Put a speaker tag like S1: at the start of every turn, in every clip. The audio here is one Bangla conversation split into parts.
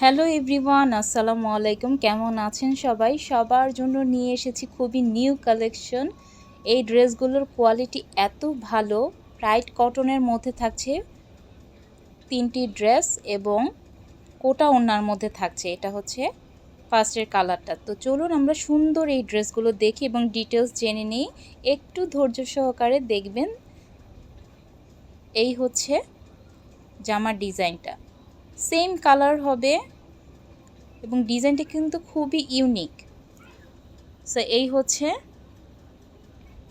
S1: হ্যালো এভরিওয়ান, আসসালামু আলাইকুম। কেমন আছেন সবাই? সবার জন্য নিয়ে এসেছি খুবই নিউ কালেকশন। এই ড্রেসগুলোর কোয়ালিটি এত ভালো ব্রাইট কটনের মধ্যে থাকছে তিনটি ড্রেস এবং কোটা ওনার মধ্যে থাকছে। এটা হচ্ছে ফার্স্টের কালারটা। তো চলুন আমরা সুন্দর এই ড্রেসগুলো দেখি এবং ডিটেলস জেনে নিই। একটু ধৈর্য সহকারে দেখবেন। এই হচ্ছে জামার ডিজাইনটা। সেম কালার হবে এবং ডিজাইনটা কিন্তু খুবই ইউনিক। সো এই হচ্ছে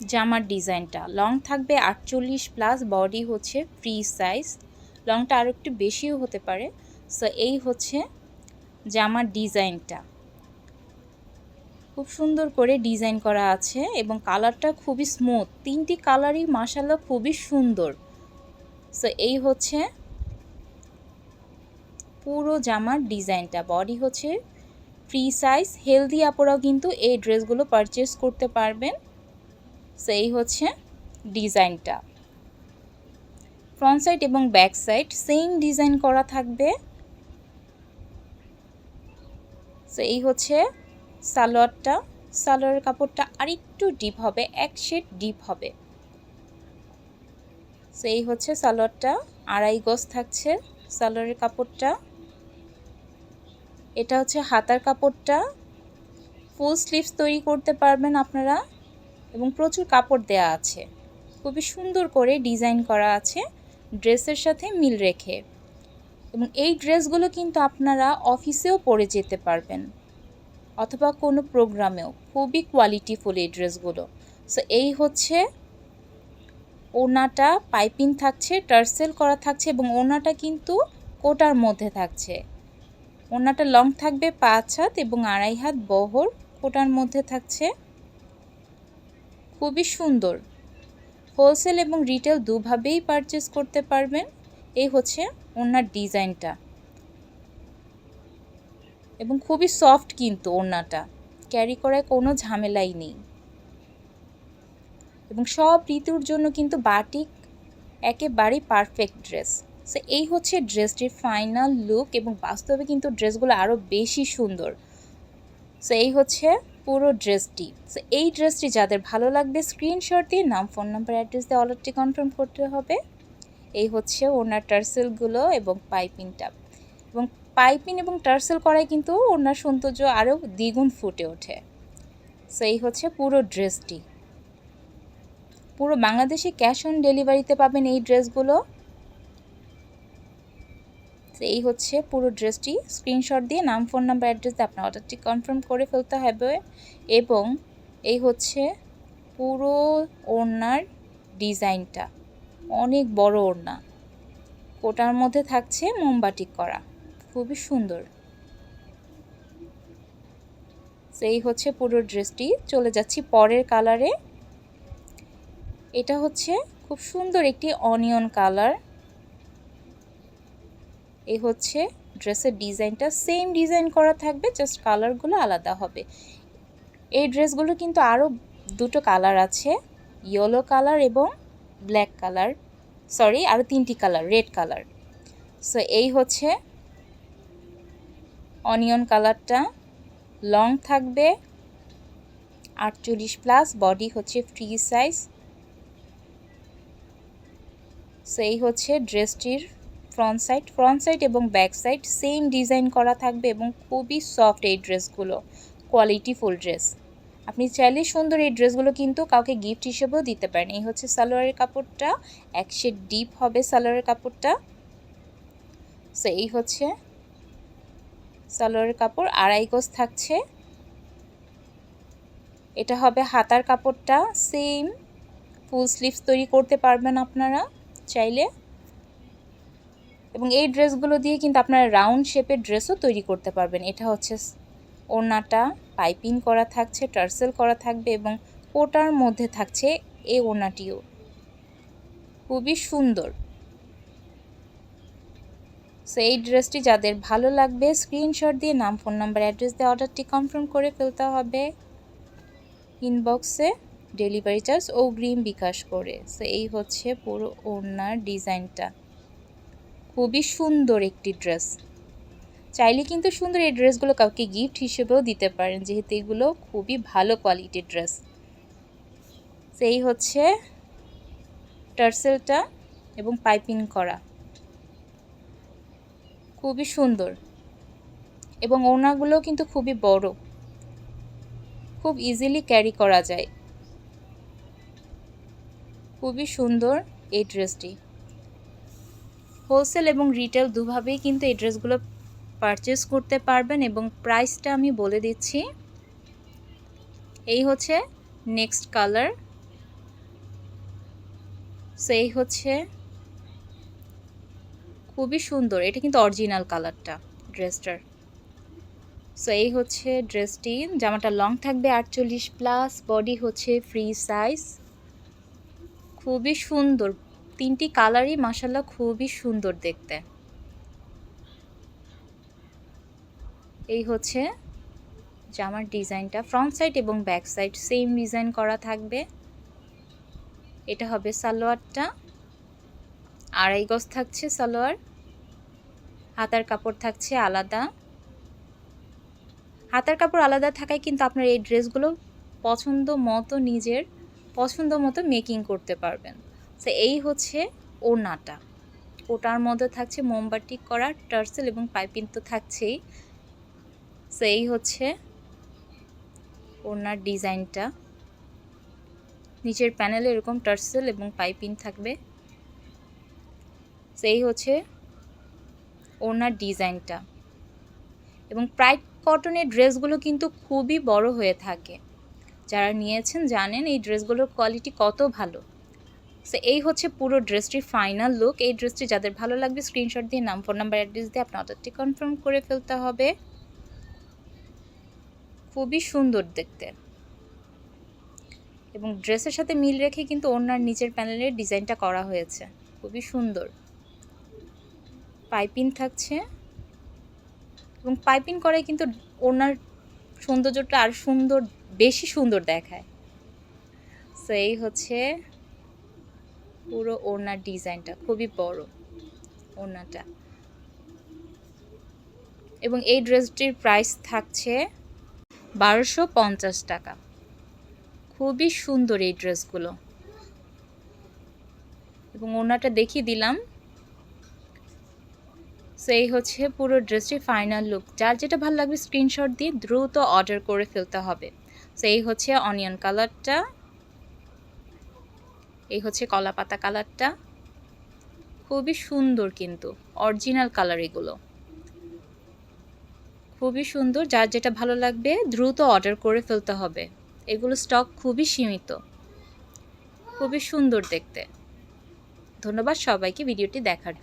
S1: জামার ডিজাইনটা। লং থাকবে আটচল্লিশ প্লাস বডি হচ্ছে ফ্রি সাইজ লংটা আরও একটু বেশিও হতে পারে। সো এই হচ্ছে জামার ডিজাইনটা। খুব সুন্দর করে ডিজাইন করা আছে এবং কালারটা খুবই স্মুথ তিনটি কালারই মাসাল্লা খুবই সুন্দর। সো এই হচ্ছে পুরো জামার ডিজাইনটা। বডি হচ্ছে ফ্রি সাইজ হেলদি আপরাও কিন্তু এই ড্রেসগুলো পারচেস করতে পারবেন। সেই হচ্ছে ডিজাইনটা। ফ্রন্ট সাইড এবং ব্যাক সাইড সেম ডিজাইন করা থাকবে। সো এই হচ্ছে সালোয়ারটা। সালোয়ারের কাপড়টা আরেকটু ডিপ হবে, এক শেড ডিপ হবে। সো এই হচ্ছে সালোয়ারটা, আড়াই গজ থাকছে সালোয়ারের কাপড়টা। এটা হচ্ছে হাতার কাপড়টা। ফুল স্লিভস তৈরি করতে পারবেন আপনারা এবং প্রচুর কাপড় দেয়া আছে। খুবই সুন্দর করে ডিজাইন করা আছে ড্রেসের সাথে মিল রেখে। এবং এই ড্রেসগুলো কিন্তু আপনারা অফিসেও পরে যেতে পারবেন অথবা কোনো প্রোগ্রামেও। খুবই কোয়ালিটিফুল এই ড্রেসগুলো। সো এই হচ্ছে ওনাটা পাইপিং থাকছে টার্সেল করা থাকছে এবং ওনাটা কিন্তু কোটার মধ্যে থাকছে। ওনাটা লং থাকবে পাঁচ হাত এবং আড়াই হাত বহর। কোটার মধ্যে থাকছে খুবই সুন্দর। হোলসেল এবং রিটেল দুভাবেই পারচেস করতে পারবেন। এই হচ্ছে ওনার ডিজাইনটা। এবং খুবই সফট কিন্তু ওড়নাটা। ক্যারি করায় কোনো ঝামেলাই নেই। এবং সব ঋতুর জন্য কিন্তু বাটিক একেবারেই পারফেক্ট ড্রেস সো এই হচ্ছে ড্রেসটির ফাইনাল লুক এবং বাস্তবে কিন্তু ড্রেসগুলো আরও বেশি সুন্দর। সো এই হচ্ছে পুরো ড্রেসটি। সো এই ড্রেসটি যাদের ভালো লাগবে স্ক্রিনশট দিয়ে নাম ফোন নাম্বার অ্যাড্রেস দিয়ে অর্ডারটি কনফার্ম করতে হবে। এই হচ্ছে ওনার টার্সেলগুলো এবং পাইপিংটা এবং পাইপিং এবং টার্সেল করায় কিন্তু ওনার সৌন্দর্য আরও দ্বিগুণ ফুটে ওঠে। সো এই হচ্ছে পুরো ড্রেসটি। পুরো বাংলাদেশে ক্যাশ অন ডেলিভারিতে পাবেন এই ড্রেসগুলো। এই হচ্ছে পুরো ড্রেসটি। স্ক্রিনশট দিয়ে নাম ফোন নাম্বার অ্যাড্রেস দিয়ে আপনার অর্ডারটি কনফার্ম করে ফেলতে হবে এবং এই হচ্ছে পুরো ওড়নার ডিজাইনটা। অনেক বড় ওড়না। কোটার মধ্যে থাকছে মোমবাটিক করা। খুবই সুন্দর। সেই হচ্ছে পুরো ড্রেসটি। চলে যাচ্ছি পরের কালারে এটা হচ্ছে খুব সুন্দর একটি অনিয়ন কালার এই হচ্ছে ড্রেসের ডিজাইনটা। সেম ডিজাইন করা থাকবে জাস্ট কালারগুলো আলাদা হবে। এই ড্রেসগুলো কিন্তু আরও দুটো কালার আছে ইয়েলো কালার এবং ব্ল্যাক কালার সরি আরও তিনটি কালার রেড কালার সো এই হচ্ছে অনিয়ন কালারটা লং থাকবে, আটচল্লিশ প্লাস বডি হচ্ছে ফ্রি সাইজ সো এই হচ্ছে ড্রেসটির ফ্রন্ট সাইড ফ্রন্ট সাইড এবং ব্যাক সাইড সেম ডিজাইন করা থাকবে এবং খুবই সফট এই ড্রেসগুলো কোয়ালিটি ফুল ড্রেস আপনি চাইলে সুন্দর এই ড্রেসগুলো কিন্তু কাউকে গিফট হিসেবেও দিতে পারেন। এই হচ্ছে সালোয়ারের কাপড়টা, এক শেড ডিপ হবে সালোয়ারের কাপড়টা। সো এই হচ্ছে সালোয়ারের কাপড়, আড়াই গোজ থাকছে। এটা হবে হাতার কাপড়টা সেম ফুল স্লিভস তৈরি করতে পারবেন আপনারা চাইলে। এবং এই ড্রেসগুলো দিয়ে কিন্তু আপনারা রাউন্ড শেপের ড্রেসও তৈরি করতে পারবেন। এটা হচ্ছে ওড়নাটা পাইপিং করা থাকছে, টার্সেল করা থাকবে এবং কোটার মধ্যে থাকছে এই ওড়নাটিও। খুবই সুন্দর। সো এই ড্রেসটি যাদের ভালো লাগবে, স্ক্রিনশট দিয়ে নাম, ফোন নাম্বার, অ্যাড্রেস দিয়ে অর্ডারটি কনফার্ম করে ফেলতে হবে। ইনবক্সে ডেলিভারি চার্জ ও অগ্রিম বিকাশ করে। সো এই হচ্ছে পুরো ওড়নার ডিজাইনটা। খুবই সুন্দর একটি ড্রেস। চাইলে কিন্তু সুন্দর এই ড্রেসগুলো কাউকে গিফট হিসেবেও দিতে পারেন, যেহেতু এগুলো খুবই ভালো কোয়ালিটির ড্রেস। সেই হচ্ছে টার্সেলটা এবং পাইপিং করা। খুবই সুন্দর এবং ওনাগুলো কিন্তু খুবই বড়। খুব ইজিলি ক্যারি করা যায়। খুবই সুন্দর এই ড্রেসটি। হোলসেল এবং রিটেল দুভাবেই কিন্তু এই ড্রেসগুলো পারচেস করতে পারবেন এবং প্রাইসটা আমি বলে দিচ্ছি। এই হচ্ছে নেক্সট কালার সেই হচ্ছে খুবই সুন্দর, এটা কিন্তু অরিজিনাল কালারটা ড্রেসটার। সো এই হচ্ছে ড্রেসটি, জামাটা লং থাকবে আটচল্লিশ প্লাস বডি হচ্ছে ফ্রি সাইজ খুবই সুন্দর তিনটি কালারই মাসাল্লাহ খুবই সুন্দর দেখতে। এই হচ্ছে জামার ডিজাইনটা ফ্রন্ট সাইড এবং ব্যাক সাইড সেম ডিজাইন করা থাকবে। এটা হবে সালোয়ারটা, আড়াই গজ থাকছে সালোয়ার, হাতার কাপড় থাকছে আলাদা। হাতার কাপড় আলাদা থাকায় কিন্তু আপনার এই ড্রেসগুলো পছন্দ মতো নিজের, পছন্দ মতো মেকিং করতে পারবেন। তো এই হচ্ছে ওড়নাটা। ওটার মধ্যে থাকছে মোমবাতি করা, টার্সেল এবং পাইপিং তো থাকছেই। তো এই হচ্ছে ওড়নার ডিজাইনটা। নিচের প্যানেলে এরকম টার্সেল এবং পাইপিং থাকবে। সেই হচ্ছে ওড়নার ডিজাইনটা। এবং প্রাইড কটনের ড্রেসগুলো কিন্তু খুবই বড় হয়ে থাকে। যারা নিয়েছেন জানেন এই ড্রেসগুলোর কোয়ালিটি কত ভালো। সো এই হচ্ছে পুরো ড্রেসটির ফাইনাল লুক এই ড্রেসটি যাদের ভালো লাগবে স্ক্রিনশট দিয়ে, নাম ফোন নাম্বার অ্যাড্রেস দিয়ে আপনার অর্ডারটি কনফার্ম করে ফেলতে হবে। খুবই সুন্দর দেখতে। এবং ড্রেসের সাথে মিল রেখে কিন্তু ওনার নিচের প্যানেলের ডিজাইনটা করা হয়েছে। খুবই সুন্দর। পাইপিং থাকছে। এবং পাইপিং করায় কিন্তু ওনার সৌন্দর্যটা আর সুন্দর, বেশি সুন্দর দেখায়। সো এই হচ্ছে পুরো ওড়নার ডিজাইনটা, খুবই বড় ওড়নাটা। এবং এই ড্রেসটির প্রাইস থাকছে বারোশো পঞ্চাশ টাকা। খুবই সুন্দর এই ড্রেসগুলো। এবং ওড়নাটা দেখিয়ে দিলাম। সো এই হচ্ছে পুরো ড্রেসটির ফাইনাল লুক যার যেটা ভালো লাগবে স্ক্রিনশট দিয়ে দ্রুত অর্ডার করে ফেলতে হবে। সো এই হচ্ছে অনিয়ন কালারটা এই হচ্ছে কলা পাতা কালারটা। খুবই সুন্দর কিন্তু অরিজিনাল কালার এগুলো। খুবই সুন্দর, যার যেটা ভালো লাগবে দ্রুত অর্ডার করে ফেলতে হবে। এগুলো স্টক খুবই সীমিত। খুবই সুন্দর দেখতে। ধন্যবাদ সবাইকে, ভিডিওটি দেখার